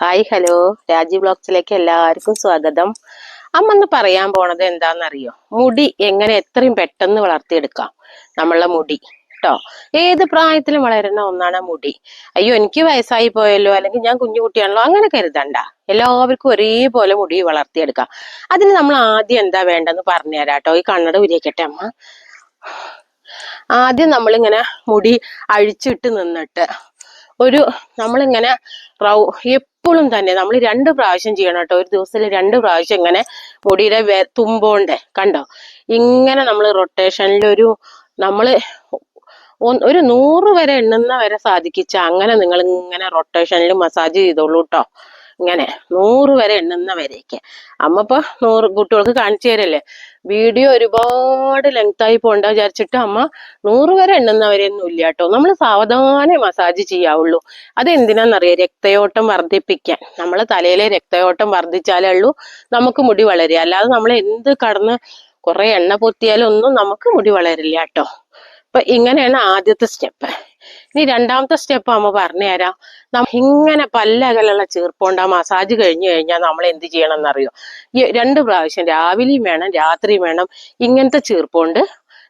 Hi hello രാജി ബ്ലോഗ്സിലേക്ക് എല്ലാവർക്കും സ്വാഗതം. അമ്മന്ന് പറയാൻ പോണത് എന്താണെന്നറിയോ മുടി എങ്ങനെ എത്രയും പെട്ടെന്ന് വളർത്തിയെടുക്കാം. നമ്മളുടെ മുടി കേട്ടോ ഏത് പ്രായത്തിലും വളരുന്ന ഒന്നാണ് മുടി. അയ്യോ എനിക്ക് വയസ്സായി പോയല്ലോ അല്ലെങ്കിൽ ഞാൻ കുഞ്ഞു കുട്ടിയാണല്ലോ അങ്ങനെ കരുതണ്ട. എല്ലാവർക്കും ഒരേപോലെ മുടി വളർത്തിയെടുക്കാം. അതിന് നമ്മൾ ആദ്യം എന്താ വേണ്ടെന്ന് പറഞ്ഞുതരാം കേട്ടോ ഈ കണ്ണട ഉരിയക്കട്ടെ അമ്മ. ആദ്യം നമ്മളിങ്ങനെ മുടി അഴിച്ചിട്ട് നിന്നിട്ട് ഒരു നമ്മളിങ്ങനെ റൗ എപ്പോഴും തന്നെ നമ്മൾ രണ്ട് പ്രാവശ്യം ചെയ്യണം കേട്ടോ. ഒരു ദിവസത്തിൽ രണ്ട് പ്രാവശ്യം ഇങ്ങനെ മുടിയുടെ തുമ്പോണ്ട്. കണ്ടോ? ഇങ്ങനെ നമ്മൾ റൊട്ടേഷനിൽ ഒരു നമ്മൾ ഒരു നൂറ് വരെ എണ്ണുന്ന വരെ സാധിക്കിച്ച അങ്ങനെ നിങ്ങൾ ഇങ്ങനെ റൊട്ടേഷനിൽ മസാജ് ചെയ്തോളൂ കേട്ടോ ഇങ്ങനെ നൂറ് വരെ എണ്ണുന്ന വരെയൊക്കെ അമ്മ ഇപ്പൊ നൂറ് കുട്ടികൾക്ക് കാണിച്ചു തരല്ലേ? വീഡിയോ ഒരുപാട് ലെങ്ത് ആയി പോണ്ട വിചാരിച്ചിട്ട് അമ്മ നൂറ് വരെ എണ്ണുന്നവരെയൊന്നും ഇല്ല കേട്ടോ. നമ്മൾ സാവധാനം മസാജ് ചെയ്യാവുള്ളൂ. അത് എന്തിനാന്നറിയാം രക്തയോട്ടം വർദ്ധിപ്പിക്കാൻ. നമ്മളെ തലയിലെ രക്തയോട്ടം വർദ്ധിച്ചാലേ ഉള്ളൂ നമുക്ക് മുടി വളരുക. അല്ലാതെ നമ്മൾ എന്ത് കടന്ന് കുറെ എണ്ണ പൊത്തിയാലും ഒന്നും നമുക്ക് മുടി വളരില്ല കേട്ടോ. അപ്പൊ ഇങ്ങനെയാണ് ആദ്യത്തെ സ്റ്റെപ്പ് ഇനി രണ്ടാമത്തെ സ്റ്റെപ്പ് അമ്മ പറഞ്ഞുതരാം നമ്മ ഇങ്ങനെ പല്ലകലുള്ള ചീർപ്പോണ്ട്. ആ മസാജ് കഴിഞ്ഞു കഴിഞ്ഞാൽ നമ്മൾ എന്ത് ചെയ്യണം എന്നറിയോ രണ്ട് പ്രാവശ്യം രാവിലെയും വേണം രാത്രിയും വേണം ഇങ്ങനത്തെ ചീർപ്പോണ്ട്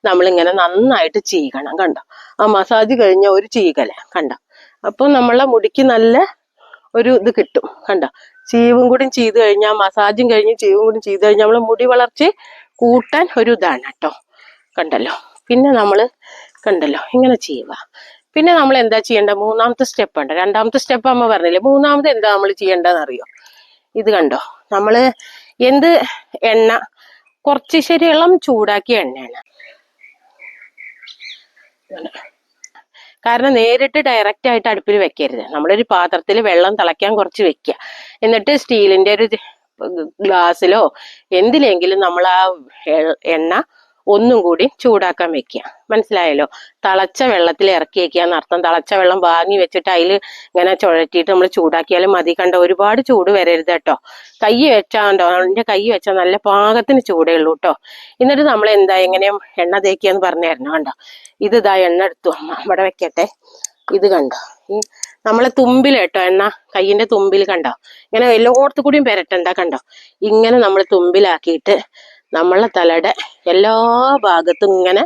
നമ്മളിങ്ങനെ നന്നായിട്ട് ചീകണം കണ്ടോ? ആ മസാജ് കഴിഞ്ഞ ഒരു ചീകല കണ്ടോ? അപ്പൊ നമ്മളെ മുടിക്ക് നല്ല ഒരു ഇത് കിട്ടും കണ്ടോ? ചീവും കൂടി ചെയ്ത് കഴിഞ്ഞാൽ മസാജും കഴിഞ്ഞ് ചീവും കൂടി ചെയ്ത് കഴിഞ്ഞാൽ നമ്മൾ മുടി വളർച്ച കൂട്ടാൻ ഒരു ഇതാണ് കേട്ടോ കണ്ടല്ലോ? പിന്നെ നമ്മൾ കണ്ടല്ലോ? ഇങ്ങനെ ചെയ്യുക പിന്നെ നമ്മൾ എന്താ ചെയ്യേണ്ട മൂന്നാമത്തെ സ്റ്റെപ്പ് ഉണ്ട് രണ്ടാമത്തെ സ്റ്റെപ്പ് അമ്മ പറഞ്ഞില്ലേ മൂന്നാമത് എന്താ നമ്മൾ ചെയ്യേണ്ടതെന്ന് അറിയോ ഇത് കണ്ടോ? നമ്മൾ എന്ത് എണ്ണ? കുറച്ച് ശരി ഇളം ചൂടാക്കിയ എണ്ണയാണ്. കാരണം നേരിട്ട് ഡയറക്റ്റ് ആയിട്ട് അടുപ്പിൽ വെക്കരുത്. നമ്മളൊരു പാത്രത്തിൽ വെള്ളം തിളയ്ക്കാൻ കുറച്ച് വെക്കുക. എന്നിട്ട് സ്റ്റീലിന്റെ ഒരു ഗ്ലാസ്സിലോ എന്തിലെങ്കിലും നമ്മൾ ആ എണ്ണ ഒന്നും കൂടി ചൂടാക്കാൻ വെക്കുക. മനസ്സിലായല്ലോ? തിളച്ച വെള്ളത്തിൽ ഇറക്കി വെക്കുക എന്നർത്ഥം തിളച്ച വെള്ളം വാങ്ങി വെച്ചിട്ട് അതിൽ ഇങ്ങനെ ചുഴറ്റിയിട്ട് നമ്മൾ ചൂടാക്കിയാലും മതി. കണ്ട? ഒരുപാട് ചൂട് വരരുത് കേട്ടോ. കൈ വെച്ചാണ്ടോ എന്റെ കൈ വെച്ചാൽ നല്ല പാകത്തിന് ചൂടേ ഉള്ളൂ കേട്ടോ. എന്നിട്ട് നമ്മൾ എന്താ എങ്ങനെയും എണ്ണ തേക്കിയെന്ന് പറഞ്ഞായിരുന്നു കണ്ടോ? ഇത് ഇതാ എണ്ണ എടുത്തു. അവിടെ വെക്കട്ടെ. ഇത് കണ്ടോ? നമ്മളെ തുമ്പിൽ കേട്ടോ എണ്ണ. കയ്യിന്റെ തുമ്പിൽ കണ്ടോ? ഇങ്ങനെ എല്ലായിടത്തു കൂടിയും പെരട്ടണ്ട കണ്ടോ? ഇങ്ങനെ നമ്മൾ തുമ്പിലാക്കിയിട്ട് നമ്മളെ തലയുടെ എല്ലാ ഭാഗത്തും ഇങ്ങനെ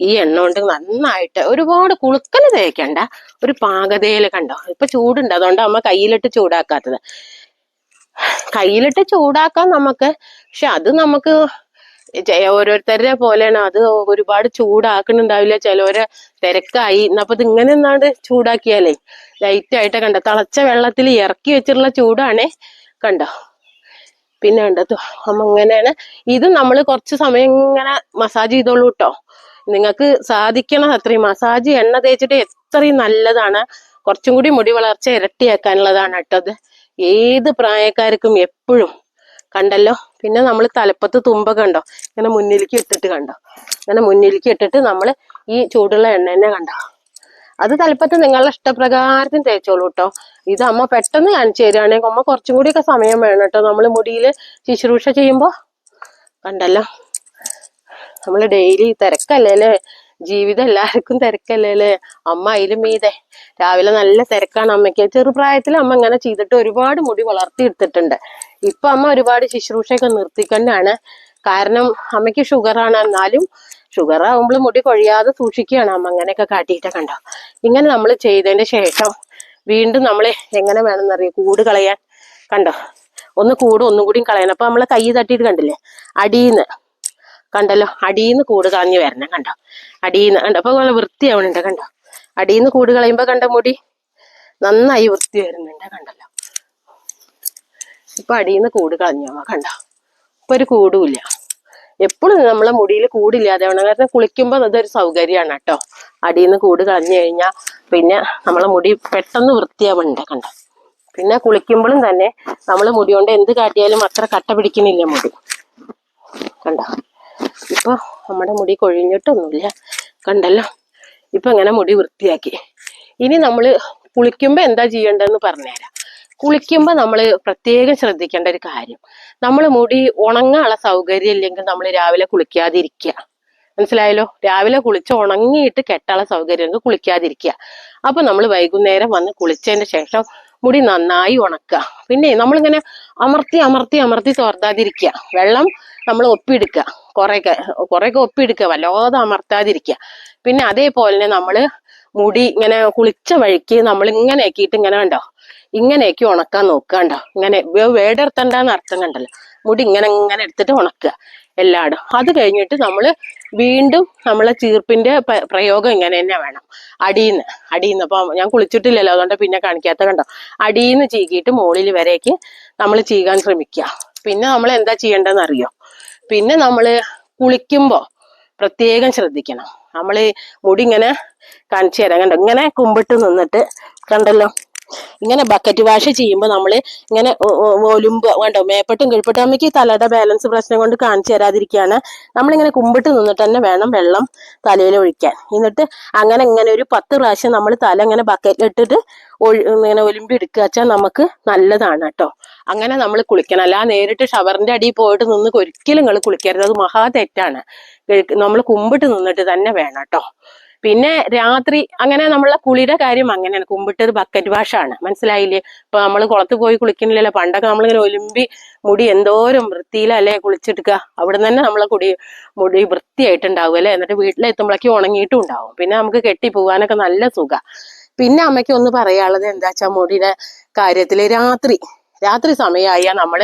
ഈ എണ്ണ കൊണ്ട് നന്നായിട്ട് ഒരുപാട് കുളുക്കൽ തേക്കണ്ട. ഒരു പാകതയിൽ കണ്ടോ? ഇപ്പൊ ചൂടുണ്ട്. അതുകൊണ്ട് നമ്മ കയ്യിലിട്ട് ചൂടാക്കാത്തത്. കയ്യിലിട്ട് ചൂടാക്കാം നമുക്ക് പക്ഷെ അത് നമുക്ക് ഓരോരുത്തരെ പോലെയാണ്. അത് ഒരുപാട് ചൂടാക്കണുണ്ടാവില്ല. ചിലവരെ തിരക്കായി. എന്നപ്പൊ ഇത് ഇങ്ങനെ എന്നാണ്ട് ചൂടാക്കിയാലേ ലൈറ്റ് ആയിട്ട് കണ്ടോ? തിളച്ച വെള്ളത്തിൽ ഇറക്കി വെച്ചിട്ടുള്ള ചൂടാണേ കണ്ടോ? പിന്നെ കണ്ടോ അമ്മ അങ്ങനെയാണ്. ഇത് നമ്മൾ കുറച്ച് സമയം ഇങ്ങനെ മസാജ് ചെയ്തോളൂ കേട്ടോ നിങ്ങൾക്ക് സാധിക്കണം അത്രയും. മസാജ് എണ്ണ തേച്ചിട്ട് എത്രയും നല്ലതാണ്. കുറച്ചും കൂടി മുടി വളർച്ച ഇരട്ടിയാക്കാനുള്ളതാണ് കേട്ടോ അത് ഏത് പ്രായക്കാർക്കും എപ്പോഴും. കണ്ടല്ലോ? പിന്നെ നമ്മൾ തലപ്പത്ത് തുമ്പ കണ്ടോ? ഇങ്ങനെ മുന്നിലേക്ക് ഇട്ടിട്ട് കണ്ടോ? ഇങ്ങനെ മുന്നിലേക്ക് ഇട്ടിട്ട് നമ്മൾ ഈ ചൂടുള്ള എണ്ണ തന്നെ കണ്ടോ? അത് തലപ്പത്ത് നിങ്ങളുടെ ഇഷ്ടപ്രകാരത്തിന് തേച്ചോളൂ കേട്ടോ ഇത് അമ്മ പെട്ടെന്ന് കാണിച്ചു തരികയാണെങ്കിൽ അമ്മ കുറച്ചും കൂടിയൊക്കെ സമയം വേണം കേട്ടോ. നമ്മൾ മുടിയിൽ ശുശ്രൂഷ ചെയ്യുമ്പോൾ കണ്ടല്ലോ? നമ്മൾ ഡെയിലി തിരക്കല്ലേ അല്ലേ? ജീവിതം എല്ലാവർക്കും തിരക്കല്ലേ അല്ലേ? അമ്മ അതിലും മീതെ. രാവിലെ നല്ല തിരക്കാണ് അമ്മയ്ക്ക്. ചെറുപ്രായത്തിൽ അമ്മ ഇങ്ങനെ ചെയ്തിട്ട് ഒരുപാട് മുടി വളർത്തി എടുത്തിട്ടുണ്ട് ഇപ്പൊ അമ്മ ഒരുപാട് ശുശ്രൂഷയൊക്കെ നിർത്തിക്കൊണ്ടാണ്. കാരണം അമ്മയ്ക്ക് ഷുഗറാണ്. എന്നാലും ഷുഗർ ആവുമ്പോൾ മുടി കൊഴിയാതെ സൂക്ഷിക്കുകയാണ് അമ്മ. അങ്ങനെയൊക്കെ കാട്ടിയിട്ടൊക്കെ കണ്ടോ? ഇങ്ങനെ നമ്മൾ ചെയ്തതിന് ശേഷം വീണ്ടും നമ്മൾ എങ്ങനെ വേണമെന്നറിയോ? കൂട് കളയാൻ. കണ്ടോ? ഒന്ന് കൂട് ഒന്നും കൂടിയും കളയണം. അപ്പൊ നമ്മളെ കൈ തട്ടിയിട്ട് കണ്ടില്ലേ? അടിയിന്ന്. കണ്ടല്ലോ? അടിയിന്ന് കൂട് കളഞ്ഞു വരണം. കണ്ടോ? അടിയിന്ന്. കണ്ടോ? അപ്പൊ നല്ല വൃത്തിയാവണുണ്ട്. കണ്ടോ? അടിയിന്ന് കൂട് കളയുമ്പോ കണ്ട മുടി? നന്നായി വൃത്തി വരുന്നുണ്ട് കണ്ടല്ലോ? ഇപ്പൊ അടിയിന്ന് കൂട് കളഞ്ഞു കണ്ടോ? ഇപ്പൊ ഒരു കൂടുമില്ല. എപ്പോഴും നമ്മളെ മുടിയിൽ കൂടില്ലാതെ വേണം. കാരണം കുളിക്കുമ്പോൾ അതൊരു സൗകര്യമാണ് കേട്ടോ. അടിയിന്ന് കൂട് കളഞ്ഞു കഴിഞ്ഞാൽ പിന്നെ നമ്മളെ മുടി പെട്ടെന്ന് വൃത്തിയാവണ്ട കണ്ട? പിന്നെ കുളിക്കുമ്പോഴും തന്നെ നമ്മൾ മുടി കൊണ്ട് എന്ത് കാട്ടിയാലും അത്ര കട്ട പിടിക്കുന്നില്ല മുടി. കണ്ട? ഇപ്പൊ നമ്മുടെ മുടി കൊഴിഞ്ഞിട്ടൊന്നുമില്ല. കണ്ടല്ലോ? ഇപ്പൊ ഇങ്ങനെ മുടി വൃത്തിയാക്കി. ഇനി നമ്മൾ കുളിക്കുമ്പോൾ എന്താ ചെയ്യേണ്ടതെന്ന് പറഞ്ഞുതരാം. കുളിക്കുമ്പോൾ നമ്മൾ പ്രത്യേകം ശ്രദ്ധിക്കേണ്ട ഒരു കാര്യം. നമ്മൾ മുടി ഉണങ്ങാനുള്ള സൗകര്യം ഇല്ലെങ്കിൽ നമ്മൾ രാവിലെ കുളിക്കാതിരിക്കുക. മനസ്സിലായല്ലോ? രാവിലെ കുളിച്ച് ഉണങ്ങിയിട്ട് കെട്ടാനുള്ള സൗകര്യം ഉണ്ടെങ്കിൽ കുളിക്കാതിരിക്കുക. അപ്പൊ നമ്മൾ വൈകുന്നേരം വന്ന് കുളിച്ചതിന് ശേഷം മുടി നന്നായി ഉണക്കുക. പിന്നെ നമ്മളിങ്ങനെ അമർത്തി അമർത്തി അമർത്തി തോർത്താതിരിക്കുക. വെള്ളം നമ്മൾ ഒപ്പിയെടുക്കുക. കുറേയൊക്കെ കുറേയൊക്കെ ഒപ്പിയെടുക്കുക. വല്ലാതെ അമർത്താതിരിക്കുക. പിന്നെ അതേപോലെ തന്നെ നമ്മൾ മുടി ഇങ്ങനെ കുളിച്ച വഴിക്ക് നമ്മൾ ഇങ്ങനെ ആക്കിയിട്ട് ഇങ്ങനെ കണ്ടോ? ഇങ്ങനെയൊക്കെ ഉണക്കാൻ നോക്കുക കണ്ടോ? ഇങ്ങനെ വേടെടുത്തണ്ടെന്ന് അർത്ഥം കണ്ടല്ലോ? മുടി ഇങ്ങനെ ഇങ്ങനെ എടുത്തിട്ട് ഉണക്കുക. എല്ലായിടും അത് കഴിഞ്ഞിട്ട് നമ്മൾ വീണ്ടും നമ്മളെ ചീർപ്പിന്റെ പ്രയോഗം ഇങ്ങനെ തന്നെ വേണം. അടിയിന്ന് അടിയിന്ന് അപ്പം ഞാൻ കുളിച്ചിട്ടില്ലല്ലോ അതുകൊണ്ട് പിന്നെ കാണിക്കാത്ത കണ്ടോ? അടിയിന്ന് ചീകിയിട്ട് മുകളിൽ വരേക്ക് നമ്മൾ ചീകാൻ ശ്രമിക്കുക പിന്നെ നമ്മൾ എന്താ ചെയ്യേണ്ടതെന്ന് അറിയോ പിന്നെ നമ്മൾ കുളിക്കുമ്പോൾ പ്രത്യേകം ശ്രദ്ധിക്കണം. നമ്മൾ മുടി ഇങ്ങനെ കാണിച്ചു തരാം. കണ്ടോ? ഇങ്ങനെ കുമ്പിട്ട് നിന്നിട്ട് കണ്ടല്ലോ? ഇങ്ങനെ ബക്കറ്റ് വാഷ് ചെയ്യുമ്പോൾ നമ്മൾ ഇങ്ങനെ ഒലുമ്പ് വേണ്ടോ മേപ്പട്ടും കിഴപ്പട്ടും അമ്മയ്ക്ക് തലയുടെ ബാലൻസ് പ്രശ്നം കൊണ്ട് കാണിച്ചു തരാതിരിക്കുകയാണ് നമ്മളിങ്ങനെ കുമ്പിട്ട് നിന്നിട്ട് തന്നെ വേണം വെള്ളം തലയിൽ ഒഴിക്കാൻ. എന്നിട്ട് അങ്ങനെ ഇങ്ങനെ ഒരു പത്ത് പ്രാവശ്യം നമ്മൾ തല ഇങ്ങനെ ഒഴി- ഇങ്ങനെ ഒലുമ്പി എടുക്കുക വെച്ചാൽ നമുക്ക് നല്ലതാണ് കേട്ടോ. അങ്ങനെ നമ്മൾ കുളിക്കണം. അല്ല നേരിട്ട് ഷവറിന്റെ അടിയിൽ പോയിട്ട് നിന്ന് ഒരിക്കലും നിങ്ങൾ കുളിക്കരുത്. അത് മഹാ തെറ്റാണ്. നമ്മൾ കുമ്പിട്ട് നിന്നിട്ട് തന്നെ വേണം കേട്ടോ. പിന്നെ രാത്രി അങ്ങനെ നമ്മളെ കുളിയുടെ കാര്യം അങ്ങനെയാണ്. കുമ്പിട്ട് ബക്കറ്റ് വാഷാണ് മനസ്സിലായില്ലേ? ഇപ്പൊ നമ്മൾ കുളത്ത് പോയി കുളിക്കുന്നില്ലല്ലോ. പണ്ടൊക്കെ നമ്മളിങ്ങനെ ഒലുമ്പി മുടി എന്തോരം വൃത്തിയിലല്ലേ കുളിച്ചെടുക്കുക അവിടെ തന്നെ നമ്മളെ കുടി മുടി വൃത്തിയായിട്ടുണ്ടാവും അല്ലേ? എന്നിട്ട് വീട്ടിലെത്തുമ്പോഴേക്കും ഉണങ്ങിയിട്ടും ഉണ്ടാവും. പിന്നെ നമുക്ക് കെട്ടി പോകാനൊക്കെ നല്ല സുഖ. പിന്നെ അമ്മയ്ക്ക് ഒന്ന് പറയാനുള്ളത് എന്താ വെച്ചാ മുടിയുടെ കാര്യത്തിൽ രാത്രി രാത്രി സമയമായ നമ്മൾ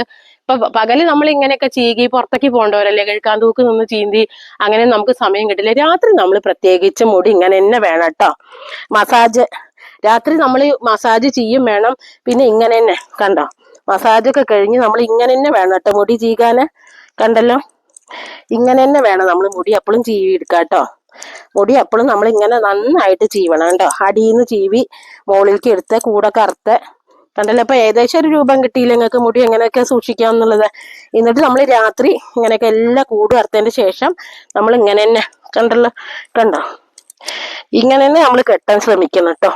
ഇപ്പൊ പകൽ നമ്മൾ ഇങ്ങനെയൊക്കെ ചീകി പുറത്തേക്ക് പോകേണ്ടവരല്ലേ കേൾക്കാൻ തൂക്ക് നിന്ന് ചീന്തി അങ്ങനെ നമുക്ക് സമയം കിട്ടില്ല. രാത്രി നമ്മൾ പ്രത്യേകിച്ച് മുടി ഇങ്ങനെ തന്നെ വേണം കേട്ടോ. മസാജ് രാത്രി നമ്മൾ മസാജ് ചെയ്യും വേണം. പിന്നെ ഇങ്ങനെ തന്നെ കണ്ടോ? മസാജൊക്കെ കഴിഞ്ഞ് നമ്മൾ ഇങ്ങനെ തന്നെ വേണം കേട്ടോ. മുടി ചീകാന് കണ്ടല്ലോ? ഇങ്ങനെ തന്നെ വേണം നമ്മൾ മുടി എപ്പോഴും ചീവി എടുക്കാം കേട്ടോ. മുടി എപ്പോഴും നമ്മൾ ഇങ്ങനെ നന്നായിട്ട് ചീവണം കേട്ടോ. അടിയിൽ നിന്ന് ചീവി മുകളിലേക്ക് എടുത്ത് കൂടെ കറുത്ത് കണ്ടല്ലോ? അപ്പൊ ഏകദേശം ഒരു രൂപം കിട്ടിയില്ല നിങ്ങൾക്ക് മുടി? എങ്ങനെയൊക്കെ സൂക്ഷിക്കാം എന്നുള്ളത്? എന്നിട്ട് നമ്മൾ രാത്രി ഇങ്ങനെയൊക്കെ എല്ലാ കൂട് കറുത്തതിന് ശേഷം നമ്മൾ ഇങ്ങനെ തന്നെ കണ്ടല്ലോ? കണ്ടോ? ഇങ്ങനെ തന്നെ നമ്മൾ കെട്ടാൻ ശ്രമിക്കണം കേട്ടോ.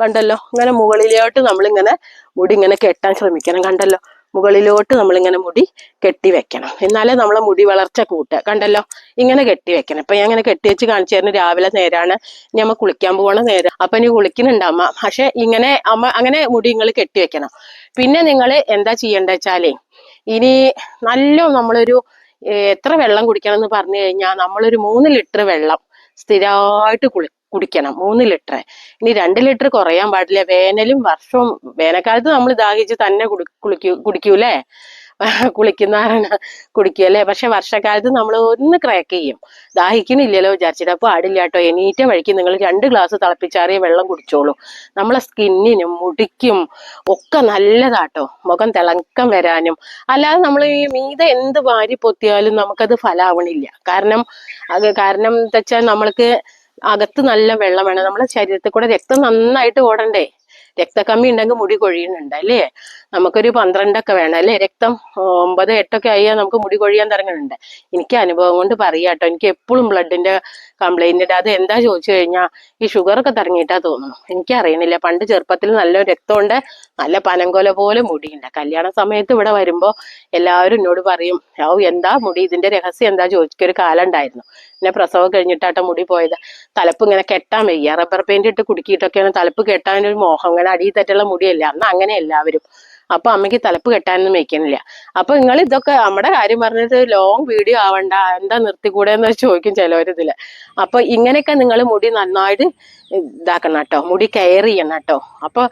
കണ്ടല്ലോ? ഇങ്ങനെ മുകളിലോട്ട് നമ്മളിങ്ങനെ മുടി ഇങ്ങനെ കെട്ടാൻ ശ്രമിക്കണം. കണ്ടല്ലോ? മുകളിലോട്ട് നമ്മളിങ്ങനെ മുടി കെട്ടി വെക്കണം. എന്നാലേ നമ്മളെ മുടി വളർച്ച കൂട്ടുക കണ്ടല്ലോ? ഇങ്ങനെ കെട്ടി വെക്കണം. ഇപ്പൊ ഞാൻ ഇങ്ങനെ കെട്ടി വെച്ച് കാണിച്ചു തരുന്ന രാവിലെ നേരാണ്. അമ്മ കുളിക്കാൻ പോകണ നേരം. അപ്പൊ ഇനി കുളിക്കുന്നുണ്ട് അമ്മ. പക്ഷെ ഇങ്ങനെ അമ്മ അങ്ങനെ മുടി നിങ്ങൾ കെട്ടി വെക്കണം. പിന്നെ നിങ്ങൾ എന്താ ചെയ്യേണ്ട വെച്ചാലേ ഇനി നല്ല നമ്മളൊരു എത്ര വെള്ളം കുടിക്കണം എന്ന് പറഞ്ഞു കഴിഞ്ഞാൽ നമ്മളൊരു മൂന്ന് ലിറ്റർ വെള്ളം സ്ഥിരമായിട്ട് കുളി കുടിക്കണം. മൂന്ന് ലിറ്റർ ഇനി രണ്ട് ലിറ്റർ കുറയാൻ പാടില്ല. വേനലും വർഷവും വേനൽക്കാലത്ത് നമ്മൾ ദാഹിച്ച് തന്നെ കുടി കുളിക്കൂ കുടിക്കൂലേ? കുളിക്കുന്നവരാണ് കുടിക്കുമല്ലേ പക്ഷെ വർഷക്കാലത്ത് നമ്മൾ ഒന്ന് ക്രാക്ക് ചെയ്യും. ദാഹിക്കുന്നില്ലല്ലോ വിചാരിച്ചിട്ട്. അപ്പൊ ആടില്ല കേട്ടോ. എണീറ്റ വഴിക്ക് നിങ്ങൾ രണ്ട് ഗ്ലാസ് തിളപ്പിച്ചാറിയ വെള്ളം കുടിച്ചോളൂ. നമ്മളെ സ്കിന്നിനും മുടിക്കും ഒക്കെ നല്ലതാട്ടോ. മുഖം തിളക്കം വരാനും. അല്ലാതെ നമ്മൾ ഈ മീത എന്ത് വാരി പൊത്തിയാലും നമുക്കത് ഫലാവണില്ല. കാരണം അത് കാരണം എന്താ വെച്ചാൽ നമ്മൾക്ക് അകത്ത് നല്ല വെള്ളം വേണം നമ്മുടെ ശരീരത്തിൽ കൂടെ രക്തം നന്നായിട്ട് ഓടണ്ടേ? രക്തക്കമ്മി ഉണ്ടെങ്കിൽ മുടി കൊഴിയുന്നുണ്ട് അല്ലേ? നമുക്കൊരു പന്ത്രണ്ടൊക്കെ വേണം അല്ലേ? രക്തം ഒമ്പത് എട്ടൊക്കെ ആയാൽ നമുക്ക് മുടി കൊഴിയാൻ തുടങ്ങുന്നുണ്ട്. എനിക്ക് അനുഭവം കൊണ്ട് പറയാട്ടോ എനിക്ക് എപ്പോഴും ബ്ലഡിന്റെ കംപ്ലൈന്റ് അത് എന്താ ചോദിച്ചു കഴിഞ്ഞാൽ ഈ ഷുഗർ ഒക്കെ തുടങ്ങിയിട്ടാ തോന്നുന്നു. എനിക്ക് അറിയണില്ല പണ്ട് ചെറുപ്പത്തിൽ നല്ല രക്തമുണ്ട് നല്ല പനങ്കോല പോലെ മുടിയുണ്ട്. കല്യാണ സമയത്ത് ഇവിടെ വരുമ്പോൾ എല്ലാവരും എന്നോട് പറയും ഓ എന്താ മുടി? ഇതിന്റെ രഹസ്യം എന്താ? ചോദിക്കൊരു കാലം ഉണ്ടായിരുന്നു പിന്നെ പ്രസവം കഴിഞ്ഞിട്ടാട്ടോ മുടി പോയത്. തലപ്പ് ഇങ്ങനെ കെട്ടാൻ വയ്യ. റബ്ബർ പെയിന്റ് ഇട്ട് കുടുക്കിയിട്ടൊക്കെയാണ് തലപ്പ് കെട്ടാനൊരു മോഹം. ഇങ്ങനെ അടിയിൽ തെറ്റുള്ള മുടിയല്ല? അന്ന് അങ്ങനെ എല്ലാവരും. അപ്പൊ അമ്മയ്ക്ക് തലപ്പ് കെട്ടാനൊന്നും വെക്കണില്ല അപ്പൊ നിങ്ങൾ ഇതൊക്കെ നമ്മുടെ കാര്യം പറഞ്ഞിട്ട് ലോങ് വീഡിയോ ആവണ്ട എന്താ നിർത്തിക്കൂടെ എന്ന് ചോദിക്കും ചിലവരിതിൽ അപ്പൊ ഇങ്ങനെയൊക്കെ നിങ്ങൾ മുടി നന്നായിട്ട് ഇതാക്കണം കേട്ടോ മുടി കെയർ ചെയ്യണം കേട്ടോ. അപ്പൊ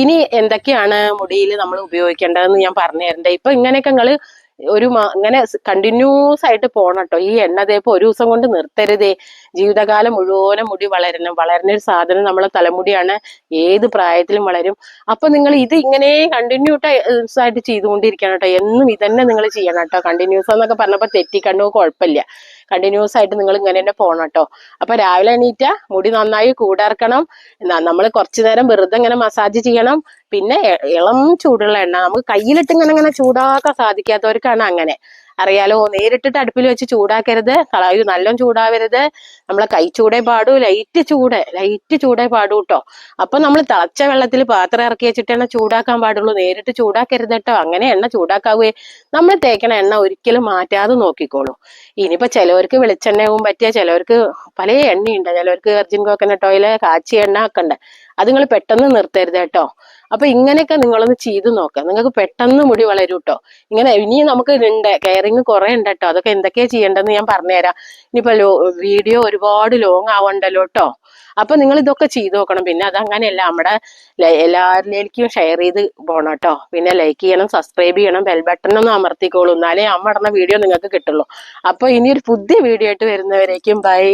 ഇനി എന്തൊക്കെയാണ് മുടിയിൽ നമ്മൾ ഉപയോഗിക്കേണ്ടതെന്ന് ഞാൻ പറഞ്ഞു തരണ്ടേ. ഇപ്പൊ ഇങ്ങനെയൊക്കെ നിങ്ങൾ ഒരു അങ്ങനെ കണ്ടിന്യൂസ് ആയിട്ട് പോണം കേട്ടോ ഈ എണ്ണ തേപ്പ് ഒരു ദിവസം കൊണ്ട് നിർത്തരുതേ. ജീവിതകാലം മുഴുവനും മുടി വളരണം. വളരുന്ന ഒരു സാധനം നമ്മളെ തലമുടിയാണ്. ഏത് പ്രായത്തിലും വളരും. അപ്പൊ നിങ്ങൾ ഇത് ഇങ്ങനെ കണ്ടിന്യൂസ് ആയിട്ട് ചെയ്തുകൊണ്ടിരിക്കണം കേട്ടോ എന്നും ഇതന്നെ നിങ്ങൾ ചെയ്യണം കേട്ടോ കണ്ടിന്യൂസ് എന്നൊക്കെ പറഞ്ഞപ്പോ തെറ്റിക്കണ്ടോ കുഴപ്പമില്ല. കണ്ടിന്യൂസ് ആയിട്ട് നിങ്ങൾ ഇങ്ങനെ തന്നെ പോകണം കേട്ടോ അപ്പൊ രാവിലെ എണീറ്റ മുടി നന്നായി കൂടിറക്കണം നമ്മൾ കുറച്ചു നേരം വെറുതെ ഇങ്ങനെ മസാജ് ചെയ്യണം. പിന്നെ ഇളം ചൂടുള്ള എണ്ണ. നമുക്ക് കയ്യിലിട്ട് ഇങ്ങനെ ഇങ്ങനെ ചൂടാക്കാൻ സാധിക്കാത്തവർക്കാണ് അങ്ങനെ. അറിയാലോ നേരിട്ടിട്ട് അടുപ്പിൽ വെച്ച് ചൂടാക്കരുത്. കളയു നല്ലോണം ചൂടാവരുത്. നമ്മളെ കൈ ചൂടേ പാടൂ ലൈറ്റ് ചൂട് ലൈറ്റ് ചൂടേ പാടൂ കേട്ടോ അപ്പൊ നമ്മൾ തിളച്ച വെള്ളത്തിൽ പാത്രം ഇറക്കി വെച്ചിട്ട് ചൂടാക്കാൻ പാടുള്ളൂ. നേരിട്ട് ചൂടാക്കരുത് കേട്ടോ അങ്ങനെ എണ്ണ ചൂടാക്കാവേ. നമ്മൾ തേക്കണ എണ്ണ ഒരിക്കലും മാറ്റാതെ നോക്കിക്കോളൂ. ഇനിയിപ്പോ ചിലവർക്ക് വെളിച്ചെണ്ണയാവും പറ്റിയ ചിലവർക്ക് പല എണ്ണയുണ്ട്. ചിലവർക്ക് വെർജിൻ കോക്കനട്ട് ഓയിൽ കാച്ചി എണ്ണ ഒക്കെ ഉണ്ട്. അത് നിങ്ങൾ പെട്ടെന്ന് നിർത്തരുത് കേട്ടോ അപ്പൊ ഇങ്ങനെയൊക്കെ നിങ്ങളൊന്ന് ചെയ്തു നോക്കുക നിങ്ങൾക്ക് പെട്ടെന്ന് മുടി വളരും കേട്ടോ ഇങ്ങനെ ഇനി നമുക്ക് ഉണ്ട് കെയറിങ് കുറെ ഉണ്ട് കേട്ടോ അതൊക്കെ എന്തൊക്കെയാ ചെയ്യേണ്ടതെന്ന് ഞാൻ പറഞ്ഞുതരാം. ഇനിയിപ്പോ വീഡിയോ ഒരുപാട് ലോങ് ആവണ്ടല്ലോ കേട്ടോ അപ്പൊ നിങ്ങൾ ഇതൊക്കെ ചെയ്തു നോക്കണം. പിന്നെ അതങ്ങനെയല്ല നമ്മുടെ എല്ലാവരിലേക്കും ഷെയർ ചെയ്ത് പോകണം കേട്ടോ പിന്നെ ലൈക്ക് ചെയ്യണം സബ്സ്ക്രൈബ് ചെയ്യണം ബെൽ ബട്ടൺ ഒന്ന് അമർത്തിക്കോളൂ. എന്നാലേ അമ്മ ഇടുന്ന വീഡിയോ നിങ്ങൾക്ക് കിട്ടുള്ളൂ. അപ്പൊ ഇനി ഒരു പുതിയ വീഡിയോ ആയിട്ട് വരുന്നവരേക്കും ബൈ